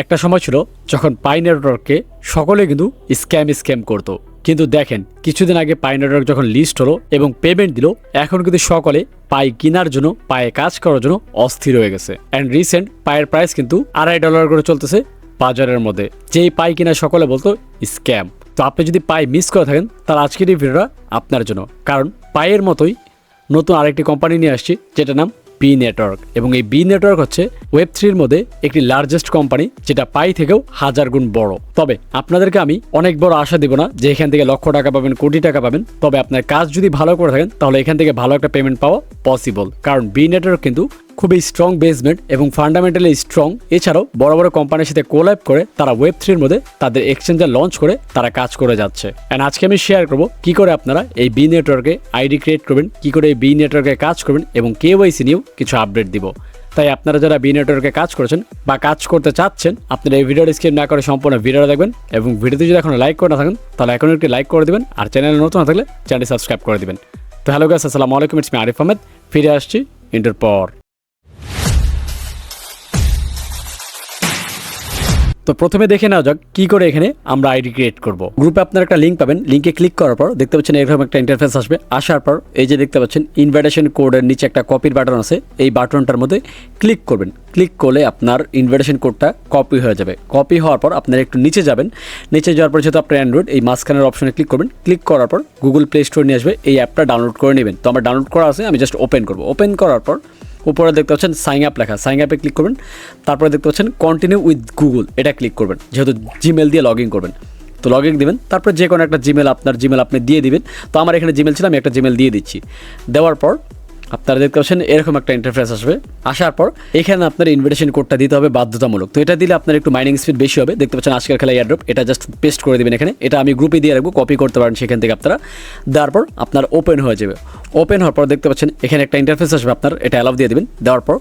একটা সময় ছিল যখন পাই নেটওয়ার্ককে সকলে কিন্তু স্ক্যাম স্ক্যাম করতো। কিন্তু দেখেন, কিছুদিন আগে পাই নেটওয়ার্ক যখন লিস্ট হলো এবং পেমেন্ট দিল, এখন কিন্তু সকলে পাই কেনার জন্য, পায়ে কাজ করার জন্য অস্থির হয়ে গেছে। অ্যান্ড রিসেন্ট পায়ের প্রাইস কিন্তু আড়াই ডলার করে চলতেছে বাজারের মধ্যে। যেই পাই কিনা সকলে বলতো স্ক্যাম। তো আপনি যদি পাই মিস করে থাকেন, তাহলে আজকের এই ভিডিওটা আপনার জন্য। কারণ পায়ের মতোই নতুন আরেকটি কোম্পানি নিয়ে আসছি, যেটার নাম বি নেটওয়ার্ক এবং এই বি নেটওয়ার্ক হচ্ছে ওয়েব থ্রির মধ্যে একটি লার্জেস্ট কোম্পানি যেটা পাই থেকেও হাজার গুণ বড়। তবে আপনাদেরকে আমি অনেক বড় আশা দিব না যে এখান থেকে লক্ষ টাকা পাবেন, কোটি টাকা পাবেন। তবে আপনার কাজ যদি ভালো করে থাকেন, তাহলে এখান থেকে ভালো একটা পেমেন্ট পাওয়া পসিবল কারণ বি নেটওয়ার্ক কিন্তু খুবই স্ট্রং বেসমেন্ট এবং ফান্ডামেন্টালি স্ট্রং এছাড়াও বড় বড় কোম্পানির সাথে কোল্যাব করে তারা ওয়েব থ্রির মধ্যে তাদের এক্সচেঞ্জার লঞ্চ করে তারা কাজ করে যাচ্ছে। অ্যান্ড আজকে আমি শেয়ার করব কি করে আপনারা এই বি নেটওয়ার্কে আইডি ক্রিয়েট করবেন, কি করে এই বি নেটওয়ার্কে কাজ করবেন এবং কেওয়াইসি নিয়েও কিছু আপডেট দিব। তাই আপনারা যারা বি নেটওয়ার্কে কাজ করেছেন বা কাজ করতে চাচ্ছেন, আপনারা এই ভিডিওটি স্ক্রিন না করে সম্পূর্ণ ভিডিওটা দেখবেন এবং ভিডিওতে যদি এখন লাইক করে না থাকেন, তাহলে এখন একটি লাইক করে দিবেন আর চ্যানেলে নতুন না থাকলে চ্যানেলটি সাবস্ক্রাইব করে দিবেন। তো হ্যালো গাছ আসসালামু আলাইকুম ইটস মি আরিফ আহমেদ ফিরে আসছি ইন্টার পর তো প্রথমে দেখে নেওয়া যাক কি করে এখানে আমরা আইডি ক্রিয়েট করব। গ্রুপে আপনার একটা লিঙ্ক পাবেন। লিঙ্কে ক্লিক করার পর দেখতে পাচ্ছেন এরকম একটা ইন্টারফেস আসবে। আসার পর এই যে দেখতে পাচ্ছেন ইনভাইটেশন কোডের নিচে একটা কপির বাটন আছে। এই বাটনটার মধ্যে ক্লিক করবেন। ক্লিক করলে আপনার ইনভাইটেশন কোডটা কপি হয়ে যাবে। কপি হওয়ার পর আপনার একটু নিচে যাবেন। নিচে যাওয়ার পর যেহেতু আপনার অ্যান্ড্রয়েড এই মাঝখানের অপশনে ক্লিক করবেন। ক্লিক করার পর গুগল প্লে স্টোর নিয়ে আসবে। এই অ্যাপটা ডাউনলোড করে নেবেন। তো আমার ডাউনলোড করা আছে, আমি জাস্ট ওপেন করব। ওপেন করার পর উপরে দেখতে পাচ্ছেন সাইন আপ লেখা। সাইন আপে ক্লিক করবেন। তারপরে দেখতে পাচ্ছেন কন্টিনিউ উইথ গুগল এটা ক্লিক করবেন। যেহেতু জিমেল দিয়ে লগ ইন করবেন। তো লগ ইন দেবেন। তারপরে যে কোনো একটা জিমেল আপনার জিমেল আপনি দিয়ে দিবেন। তো আমার এখানে জিমেল ছিল, আমি একটা জিমেল দিয়ে দিচ্ছি। দেওয়ার পর আপনারা দেখতে পাচ্ছেন, এরকম একটা ইন্টারফেস আসবে। আসার পর এখানে আপনার ইনভিটেশন কোডটা দিতে হবে বাধ্যতামূলক। তো এটা দিলে আপনার একটু মাইনিং স্পিড বেশি হবে। দেখতে পাচ্ছেন, আজকের খেলা এয়ারড্রপ এটা জাস্ট পেস্ট করে দেবেন এখানে। এটা আমি গ্রুপে দিয়ে রাখব কপি করতে পারেন সেখান থেকে আপনারা। দেওয়ার পর আপনার ওপেন হয়ে যাবে। ওপেন হওয়ার পর দেখতে পাচ্ছেন, এখানে একটা ইন্টারফেস আসবে আপনার, এটা অ্যালাউ দিয়ে দেবেন। দেওয়ার পর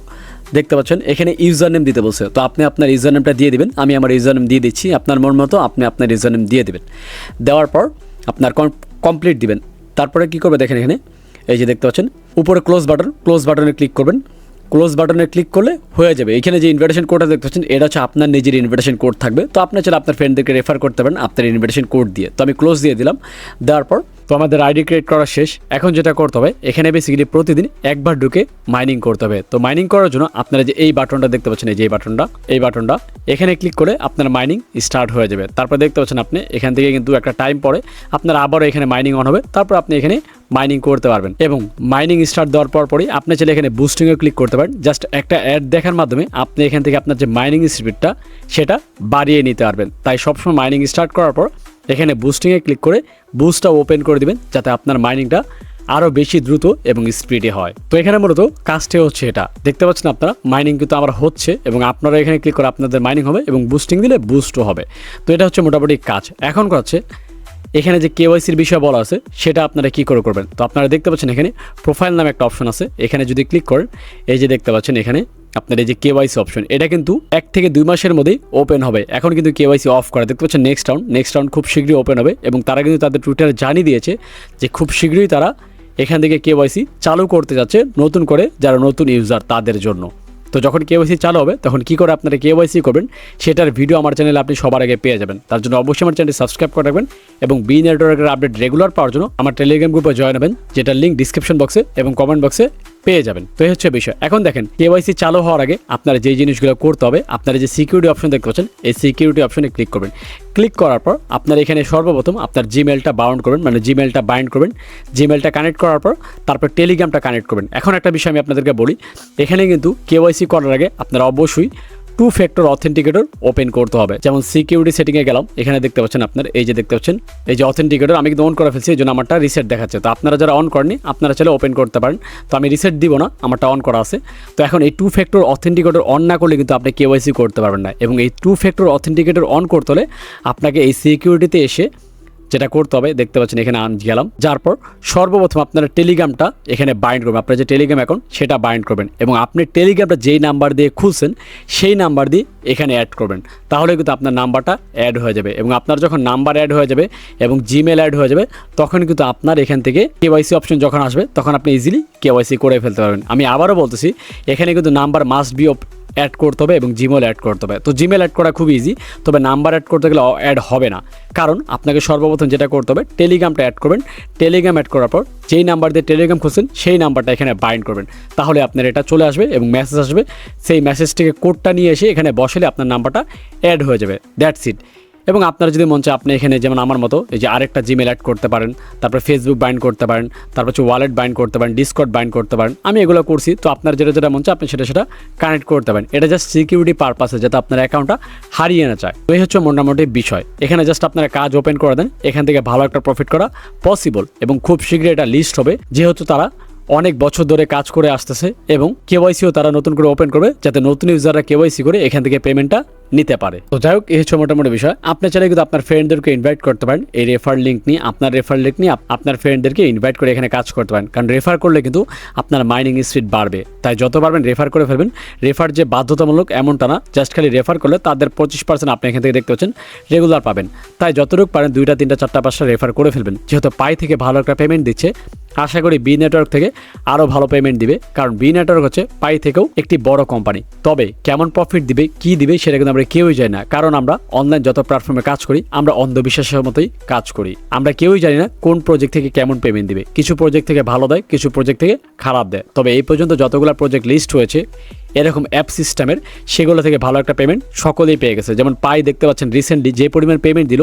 দেখতে পাচ্ছেন, এখানে ইউজার নেম দিতে বলছে। তো আপনি আপনার ইউজার নেমটা দিয়ে দিবেন। আমি আমার ইউজার নেম দিয়ে দিচ্ছি, আপনার মন মতো আপনি আপনার ইউজার নেম দিয়ে দেবেন। দেওয়ার পর আপনার কমপ্লিট দিবেন। তারপরে কি করবে দেখেন এখানে? এই যে দেখতে পাচ্ছেন, উপরে ক্লোজ বাটন ক্লোজ বাটনে ক্লিক করবেন। ক্লোজ বাটনে ক্লিক করলে হয়ে যাবে। এখানে যে ইনভিটেশন কোডটা দেখতে পাচ্ছেন, এটা হচ্ছে আপনার নিজের ইনভিটেশন কোড থাকবে। তো আপনি চাইলে আপনার ফ্রেন্ডদেরকে রেফার করতে পারেন আপনার ইনভিটেশন কোড দিয়ে। তো আমি ক্লোজ দিয়ে দিলাম। দেওয়ার পর তো আমাদের আইডি ক্রিয়েট করা শেষ। এখন যেটা করতে হবে, এখানে বেসিক্যালি প্রতিদিন একবার ঢুকে মাইনিং করতে হবে। তো মাইনিং করার জন্য আপনারা যে এই বাটনটা দেখতে পাচ্ছেন, এই যে বাটনটা এই বাটনটা এখানে ক্লিক করে আপনার মাইনিং স্টার্ট হয়ে যাবে। তারপর দেখতে পাচ্ছেন আপনি, এখান থেকে কিন্তু একটা টাইম পরে আপনার আবারও এখানে মাইনিং অন হবে, তারপর আপনি এখানে মাইনিং করতে পারবেন। এবং মাইনিং স্টার্ট দেওয়ার পর পরই আপনি চাইলে এখানে বুস্টিংয়ে ক্লিক করতে পারেন। জাস্ট একটা অ্যাড দেখার মাধ্যমে আপনি এখান থেকে আপনার যে মাইনিং স্পিডটা সেটা বাড়িয়ে নিতে পারবেন। তাই সবসময় মাইনিং স্টার্ট করার পর এখানে বুস্টিংয়ে ক্লিক করে বুস্টটা ওপেন করে দিবেন, যাতে আপনার মাইনিংটা আরও বেশি দ্রুত এবং স্পিডে হয়। তো এখানে মূলত কাজটি হচ্ছে এটা। দেখতে পাচ্ছেন আপনারা মাইনিং কিন্তু আমার হচ্ছে এবং আপনারা এখানে ক্লিক করে আপনাদের মাইনিং হবে এবং বুস্টিং দিলে বুস্টও হবে। তো এটা হচ্ছে মোটামুটি কাজ। এখন হচ্ছে এখানে যে কেওয়াইসির বিষয় বলা আছে, সেটা আপনারা কি করে করবেন? তো আপনারা দেখতে পাচ্ছেন এখানে প্রোফাইল নামে একটা অপশন আছে। এখানে যদি ক্লিক করেন, এই যে দেখতে পাচ্ছেন এখানে আপনার এই যে কেওয়াইসি অপশন এটা কিন্তু এক থেকে দুই মাসের মধ্যেই ওপেন হবে। এখন কিন্তু কেওয়াইসি অফ করা, দেখতে পাচ্ছেন নেক্সট রাউন্ড নেক্সট রাউন্ড খুব শীঘ্রই ওপেন হবে এবং তারা কিন্তু তাদের টুইটারে জানিয়ে দিয়েছে যে খুব শীঘ্রই তারা এখান থেকে কেওয়াইসি চালু করতে যাচ্ছে নতুন করে যারা নতুন ইউজার তাদের জন্য। তো যখন কেওয়াইসি চালু হবে, তখন কি করে আপনারা কেওয়াইসি করবেন, সেটার ভিডিও আমার চ্যানেলে আপনি সবার আগে পেয়ে যাবেন। তার জন্য অবশ্যই আমার চ্যানেলটি সাবস্ক্রাইব করে রাখবেন এবং বি নেটওয়ার্কের আপডেট রেগুলার পাওয়ার জন্য আমার টেলিগ্রাম গ্রুপে জয়েন হবেন, যেটার লিঙ্ক ডিসক্রিপশন বক্সে এবং কমেন্ট বক্সে পেয়ে যাবেন। তো এই হচ্ছে বিষয়। এখন দেখেন কেওয়াইসি চালু হওয়ার আগে আপনারা যে জিনিসগুলো করতে হবে, আপনারা যে সিকিউরিটি অপশন দেখতে পাচ্ছেন, এই সিকিউরিটি অপশনে ক্লিক করবেন। ক্লিক করার পর আপনার এখানে সর্বপ্রথম আপনার জিমেলটা বাউন্ড করবেন মানে জিমেলটা বাইন্ড করবেন। জিমেলটা কানেক্ট করার পর তারপর টেলিগ্রামটা কানেক্ট করবেন। এখন একটা বিষয় আমি আপনাদেরকে বলি, এখানে কিন্তু কেওয়াইসি করার আগে আপনারা অবশ্যই টু ফ্যাক্টর অথেন্টিকেটর ওপেন করতে হবে। যেমন সিকিউরিটি সেটিংয়ে গেলাম, এখানে দেখতে পাচ্ছেন আপনার, এই যে দেখতে পাচ্ছেন, এই যে অথেন্টিকেটর আমি কিন্তু অন করে ফেলছি, এই জন্য আমারটা রিসেট দেখাচ্ছে। তো আপনারা যারা অন করেনি আপনারা চাইলে ওপেন করতে পারেন। তো আমি রিসেট দিব না, আমারটা অন করা আছে। তো এখন এই টু ফ্যাক্টর অথেন্টিকেটর অন না করলে কিন্তু আপনি কেওয়াইসি করতে পারবেন না। এবং এই টু ফ্যাক্টর অথেন্টিকেটর অন করতে হলে আপনাকে এই সিকিউরিটিতে এসে যেটা করতে হবে, দেখতে পাচ্ছেন এখানে আন গেলাম। যার পর সর্বপ্রথম আপনারা টেলিগ্রামটা এখানে বাইন্ড করবেন। আপনার যে টেলিগ্রাম অ্যাকাউন্ট সেটা বাইন্ড করবেন এবং আপনি টেলিগ্রামটা যেই নাম্বার দিয়ে খুলছেন, সেই নাম্বার দিয়ে এখানে অ্যাড করবেন। তাহলে কিন্তু আপনার নাম্বারটা অ্যাড হয়ে যাবে এবং আপনার যখন নাম্বার অ্যাড হয়ে যাবে এবং জিমেল অ্যাড হয়ে যাবে, তখন কিন্তু আপনার এখান থেকে কেওয়াইসি অপশন যখন আসবে, তখন আপনি ইজিলি কেওয়াইসি করে ফেলতে পারবেন। আমি আবারও বলতেছি, এখানে কিন্তু নাম্বার মাস্ট বি অ্যাড করতে হবে এবং জিমেল অ্যাড করতে হবে। তো জিমেল অ্যাড করা খুব ইজি তবে নাম্বার অ্যাড করতে গেলে অ্যাড হবে না। কারণ আপনাকে সর্বপ্রথম যেটা করতে হবে টেলিগ্রামটা অ্যাড করবেন। টেলিগ্রাম অ্যাড করার পর যেই নাম্বার দিয়ে টেলিগ্রাম খুঁজছেন, সেই নাম্বারটা এখানে বাইন্ড করবেন। তাহলে আপনার এটা চলে আসবে এবং মেসেজ আসবে। সেই মেসেজটিকে কোডটা নিয়ে এসে এখানে বসলে আপনার নাম্বারটা অ্যাড হয়ে যাবে। দ্যাটস ইট এবং আপনার যদি মন চায় আপনি এখানে যেমন আমার মতো এই যে আরেকটা জিমেল অ্যাড করতে পারেন, তারপর ফেসবুক বাইন্ড করতে পারেন, তারপর হচ্ছে ওয়ালেট বাইন্ড করতে পারেন ডিসকট বাইন্ড করতে পারেন, আমি এগুলো করছি, তো আপনার যেটা যেটা মন চায় আপনি সেটা সেটা কানেক্ট করতে পারেন। এটা জাস্ট সিকিউরিটি পারপাসে যাতে আপনার অ্যাকাউন্টটা হারিয়ে না তো এই হচ্ছে মোটামুটি বিষয়। এখানে জাস্ট আপনারা কাজ ওপেন করে দেন, এখান থেকে ভালো একটা প্রফিট করা পসিবল এবং খুব শীঘ্রই এটা লিস্ট হবে, যেহেতু তারা অনেক বছর ধরে কাজ করে আসতেছে এবং কেওয়াইসিও তারা নতুন করে ওপেন করবে, যাতে নতুন ইউজাররা কেওয়াইসি করে এখান থেকে পেমেন্টটা নিতে পারে। তো যাই হোক, এই হচ্ছে মোটামুটি বিষয়। আপনি চাইলে কিন্তু আপনার ফ্রেন্ডদেরকে ইনভাইট করতে পারেন। এই রেফার লিঙ্ক নিয়ে, আপনার রেফার লিঙ্ক নিয়ে আপনার ফ্রেন্ডদেরকে ইনভাইট করে এখানে কাজ করতে পারেন। কারণ রেফার করলে কিন্তু আপনার মাইনিং স্পিড বাড়বে। তাই যত পারবেন রেফার করে ফেলবেন। রেফার যে বাধ্যতামূলক এমনটা না জাস্ট খালি রেফার করলে তাদের পঁচিশ পার্সেন্ট আপনি এখান থেকে দেখতে পাচ্ছেন রেগুলার পাবেন। তাই যতটুকু পারেন দুইটা, তিনটা, চারটা, পাঁচটা রেফার করে ফেলবেন। যেহেতু পাই থেকে ভালো একটা পেমেন্ট দিচ্ছে, আশা করি বি নেটওয়ার্ক থেকে আরও ভালো পেমেন্ট দিবে। কারণ বি নেটওয়ার্ক হচ্ছে পাই থেকেও একটি বড় কোম্পানি তবে কেমন প্রফিট দিবে, কি দিবে, সেটা কিন্তু আমরা কেউই যাই না। কারণ আমরা অনলাইন যত প্ল্যাটফর্মে কাজ করি, আমরা অন্ধবিশ্বাসের মতোই কাজ করি। আমরা কেউই জানি না কোন প্রজেক্ট থেকে কেমন পেমেন্ট দিবে। কিছু প্রজেক্ট থেকে ভালো দেয়, কিছু প্রজেক্ট থেকে খারাপ দেয়। তবে এই পর্যন্ত যতগুলো প্রজেক্ট লিস্ট হয়েছে এরকম অ্যাপ সিস্টেমের সেগুলো থেকে ভালো একটা পেমেন্ট সকলেই পেয়ে গেছে। যেমন পাই দেখতে পাচ্ছেন রিসেন্টলি যে পরিমাণ পেমেন্ট দিল,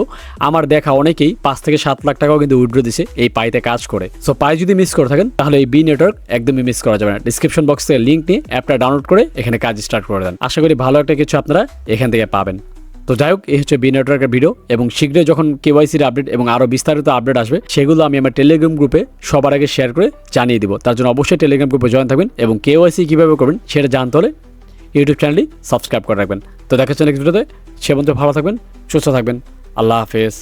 আমার দেখা অনেকেই পাঁচ থেকে সাত লাখ টাকাও কিন্তু উইড্রো দিছে এই পাইতে কাজ করে। সো পাই যদি মিস করে থাকেন, তাহলে এই বি নেটওয়ার্ক একদমই মিস করা যাবে না। ডিসক্রিপশন বক্স থেকে লিঙ্ক নিয়ে অ্যাপটা ডাউনলোড করে এখানে কাজ স্টার্ট করে দেন। আশা করি ভালো একটা কিছু আপনারা এখান থেকে পাবেন। তো যাই হোক এই হচ্ছে বি নেটওয়ার্কের ভিডিও এবং শীঘ্রই যখন কেওয়াইসির আপডেট এবং আরও বিস্তারিত আপডেট আসবে, সেগুলো আমি আমার টেলিগ্রাম গ্রুপে সবার আগে শেয়ার করে জানিয়ে দিব। তার জন্য অবশ্যই টেলিগ্রাম গ্রুপে জয়েন থাকবেন এবং কেওয়াইসি কীভাবে করবেন সেটা জানতে হলে ইউটিউব চ্যানেলটি সাবস্ক্রাইব করে রাখবেন। তো দেখা হচ্ছে নেক্সট ভিডিওতে সে বন্ধু ভালো থাকবেন, সুস্থ থাকবেন। আল্লাহ হাফেজ।